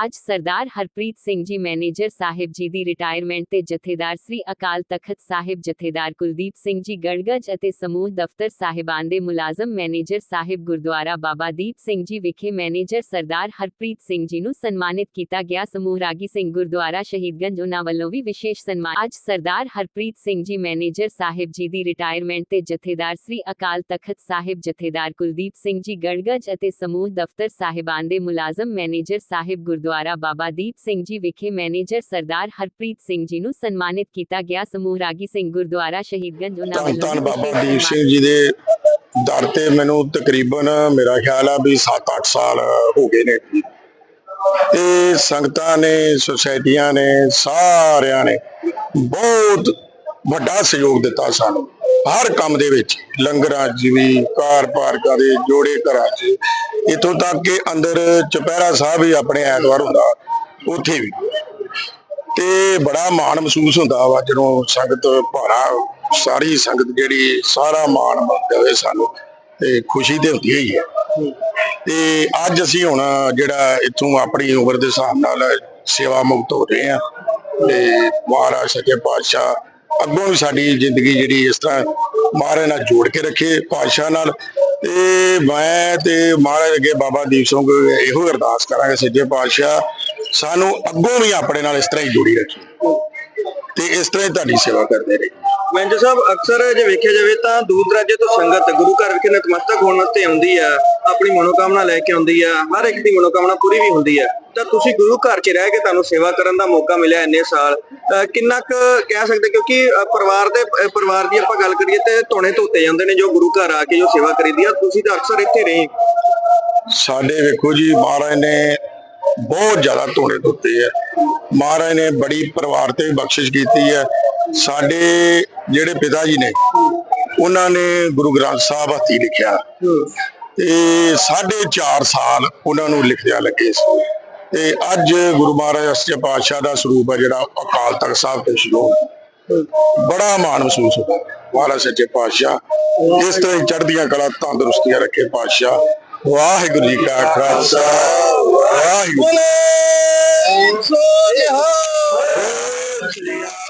ਅੱਜ ਸਰਦਾਰ ਹਰਪ੍ਰੀਤ ਸਿੰਘ ਜੀ ਮੈਨੇਜਰ ਸਾਹਿਬ ਜੀ ਦੀ ਰਿਟਾਇਰਮੈਂਟ ਤੇ ਜਥੇਦਾਰ ਸ੍ਰੀ ਅਕਾਲ ਤਖਤ ਸਾਹਿਬ ਜਥੇਦਾਰ ਕੁਲਦੀਪ ਸਿੰਘ ਜੀ ਗੜਗੜ ਅਤੇ ਸਮੂਹ ਦਫ਼ਤਰ ਸਾਹਿਬਾਨ ਦੇ ਮੁਲਾਜ਼ਮ ਮੈਨੇਜਰ ਸਾਹਿਬ ਗੁਰਦੁਆਰਾ ਬਾਬਾ ਦੀਪ ਸਿੰਘ ਜੀ ਵਿਖੇ ਮੈਨੇਜਰ ਸਰਦਾਰ ਹਰਪ੍ਰੀਤ ਸਿੰਘ ਜੀ ਨੂੰ ਸਨਮਾਨਿਤ ਕੀਤਾ ਗਿਆ ਸਮੂਹ ਰਾਗੀ ਸਿੰਘ ਗੁਰਦੁਆਰਾ ਸ਼ਹੀਦਗੰਜ ਉਹਨਾਂ ਵੱਲੋਂ ਵੀ ਵਿਸ਼ੇਸ਼ ਸਨਮਾਨ ਅੱਜ ਸਰਦਾਰ ਹਰਪ੍ਰੀਤ ਸਿੰਘ ਜੀ ਮੈਨੇਜਰ ਸਾਹਿਬ ਜੀ ਦੀ ਰਿਟਾਇਰਮੈਂਟ ਤੇ ਜਥੇਦਾਰ ਸ੍ਰੀ ਅਕਾਲ ਤਖਤ ਸਾਹਿਬ ਜਥੇਦਾਰ ਕੁਲਦੀਪ ਸਿੰਘ ਜੀ ਗੜਗੜ ਅਤੇ ਸਮੂਹ ਦਫ਼ਤਰ ਸਾਹਿਬਾਨ ਦੇ ਮੁਲਾਜ਼ਮ ਮੈਨੇਜਰ ਸਾਹਿਬ ਗੁਰਦੁਆਰਾ ਬਾਬਾ ਦੀਪ ਸਿੰਘ ਜੀ ਵਿਖੇ ਮੈਨੇਜਰ ਸਰਦਾਰ ਹਰਪ੍ਰੀਤ ਸਿੰਘ ਜੀ ਨੂੰ ਸਨਮਾਨਿਤ ਕੀਤਾ ਗਿਆ। ਸਮੂਹ ਰਾਗੀ ਸਿੰਘ ਗੁਰਦੁਆਰਾ ਸ਼ਹੀਦਗੰਜ ਉਹਨਾਂ ਵੱਲੋਂ ਧੰਨ ਬਾਬਾ ਦੀਪ ਸਿੰਘ ਜੀ ਦੇ ਦਰ ਤੇ ਮੈਨੂੰ ਤਕਰੀਬਨ ਮੇਰਾ ਖਿਆਲ ਆ ਵੀ 7-8 ਸਾਲ ਹੋ ਗਏ ਨੇ। ਤੇ ਸੰਗਤਾਂ ਨੇ ਸੁਸਾਇਟੀਆਂ ਨੇ ਸਾਰਿਆਂ ਨੇ ਬਹੁਤ ਵੱਡਾ ਸਹਿਯੋਗ ਦਿੱਤਾ ਸਾਨੂੰ। ਹਰ ਕੰਮ ਦੇ ਵਿੱਚ, ਲੰਗਰਾਂ 'ਚ ਵੀ, ਕਾਰ ਪਾਰਕਾਂ ਦੇ, ਜੋੜੇ ਘਰਾਂ 'ਚ, ਇਥੋਂ ਤੱਕ ਕਿ ਅੰਦਰ ਚੁਪਹਿਰਾ ਸਾਹਿਬ ਵੀ ਆਪਣੇ ਐਤਵਾਰ ਹੁੰਦਾ, ਉੱਥੇ ਵੀ। ਤੇ ਬੜਾ ਮਾਣ ਮਹਿਸੂਸ ਹੁੰਦਾ ਵਾ, ਜਦੋਂ ਸੰਗਤ ਭਾਰਾ, ਸਾਰੀ ਸੰਗਤ ਜਿਹੜੀ, ਸਾਰਾ ਮਾਣ ਦੇਵੇ ਸਾਨੂੰ, ਤੇ ਖੁਸ਼ੀ ਤੇ ਹੁੰਦੀ ਹੀ ਹੈ। ਤੇ ਅੱਜ ਅਸੀਂ ਹੁਣ ਜਿਹੜਾ ਇੱਥੋਂ ਆਪਣੀ ਉਮਰ ਦੇ ਹਿਸਾਬ ਨਾਲ ਸੇਵਾ ਮੁਕਤ ਹੋ ਰਹੇ ਆ ਤੇ ਮਹਾਰਾਜ ਸੱਚੇ ਪਾਤਸ਼ਾਹ ਅੱਗੋਂ ਵੀ ਸਾਡੀ ਜ਼ਿੰਦਗੀ ਜਿਹੜੀ ਇਸ ਤਰ੍ਹਾਂ ਮਹਾਰਾਜ ਨਾਲ ਜੋੜ ਕੇ ਰੱਖੇ, ਪਾਤਸ਼ਾਹ ਨਾਲ। ਤੇ ਮੈਂ ਤੇ ਮਹਾਰਾਜ ਅੱਗੇ ਬਾਬਾ ਦੀਪ ਸਿੰਘ ਇਹੋ ਅਰਦਾਸ ਕਰਾਂਗੇ ਸੱਚੇ ਪਾਤਸ਼ਾਹ, ਸਾਨੂੰ ਅੱਗੋਂ ਵੀ ਆਪਣੇ ਨਾਲ ਇਸ ਤਰ੍ਹਾਂ ਹੀ ਜੋੜੀ ਰੱਖੀ। ਤੇ ਇਸ ਤਰ੍ਹਾਂ ਹੀ ਤੁਹਾਡੀ ਸੇਵਾ ਕਰਦੇ ਰਹੇ। ਮੈਨੇਜਰ ਸਾਹਿਬ, ਅਕਸਰ ਜੇ ਵੇਖਿਆ ਜਾਵੇ ਤਾਂ ਦੂਰ ਦਰਾਜੇ ਤੋਂ ਸੰਗਤ, ਗੁਰੂ ਘਰ ਵਿਖੇ ਨਤਮਸਤਕ ਹੋਣ ਵਾਸਤੇ ਆਉਂਦੀ ਆ, ਆਪਣੀ ਮਨੋਕਾਮਨਾ ਲੈ ਕੇ ਆਉਂਦੀ ਆ, ਹਰ ਇੱਕ ਦੀ ਮਨੋਕਾਮਨਾ ਪੂਰੀ ਵੀ ਹੁੰਦੀ ਆ। ਤਾਂ ਤੁਸੀਂ ਗੁਰੂ ਘਰ 'ਚ ਰਹਿ ਕੇ ਤੁਹਾਨੂੰ ਸੇਵਾ ਕਰਨ ਦਾ ਮੌਕਾ ਮਿਲਿਆ ਇੰਨੇ ਸਾਲ। ਅਹ ਕਿੰਨਾ ਕੁ ਕਹਿ ਸਕਦੇ ਕਿਉਂਕਿ ਅਹ ਪਰਿਵਾਰ ਦੇ ਅਹ ਪਰਿਵਾਰ ਦੀ ਆਪਾਂ ਗੱਲ ਕਰੀਏ ਤੇ ਧੋਣੇ ਧੋਤੇ ਜਾਂਦੇ ਨੇ ਜੋ ਗੁਰੂ ਘਰ ਆ ਕੇ ਜੋ ਸੇਵਾ ਕਰੀਦੀ ਆ। ਤੁਸੀਂ ਤਾਂ ਅਕਸਰ ਇੱਥੇ ਰਹੇ। ਸਾਡੇ ਵੇਖੋ ਜੀ ਮਹਾਰਾਜ ਨੇ ਬਹੁਤ ਜ਼ਿਆਦਾ ਧੋਣੇ ਦਿੱਤੇ ਆ। ਮਹਾਰਾਜ ਨੇ ਬੜੀ ਪਰਿਵਾਰ ਤੇ ਬਖਸ਼ਿਸ਼ ਕੀਤੀ ਹੈ ਸਾਡੇ ਜਿਹੜੇ ਪਿਤਾ ਜੀ ਨੇ ਉਹਨਾਂ ਨੇ ਗੁਰੂ ਗ੍ਰੰਥ ਸਾਹਿਬ ਹੱਥੀ ਲਿਖਿਆ। ਤੇ ਸਾਢੇ 4 ਸਾਲ ਉਹਨਾਂ ਨੂੰ ਲਿਖਦਿਆਂ ਲੱਗੇ ਸੀ। ਤੇ ਅੱਜ ਗੁਰੂ ਮਹਾਰਾਜ ਅਸਚੇ ਪਾਤਸ਼ਾਹ ਦਾ ਸਰੂਪ ਹੈ ਜਿਹੜਾ ਅਕਾਲ ਤਖਤ ਸਾਹਿਬ ਤੇ ਸ਼ੁਰੂ ਬੜਾ ਮਾਣ ਮਹਿਸੂਸ ਹੁੰਦਾ ਮਹਾਰਾਜ ਸੱਚੇ ਪਾਤਸ਼ਾਹ ਇਸ ਤਰ੍ਹਾਂ ਹੀ ਚੜ੍ਹਦੀਆਂ ਕਲਾ ਤੰਦਰੁਸਤੀਆਂ ਰੱਖੇ ਪਾਤਸ਼ਾਹ। ਵਾਹਿਗੁਰੂ ਜੀ ਕਾ ਖਾਲਸਾ ਵਾਹਿਗੁਰੂ ਸੋ ਜੀ ਕੀ ਫਤਿਹ।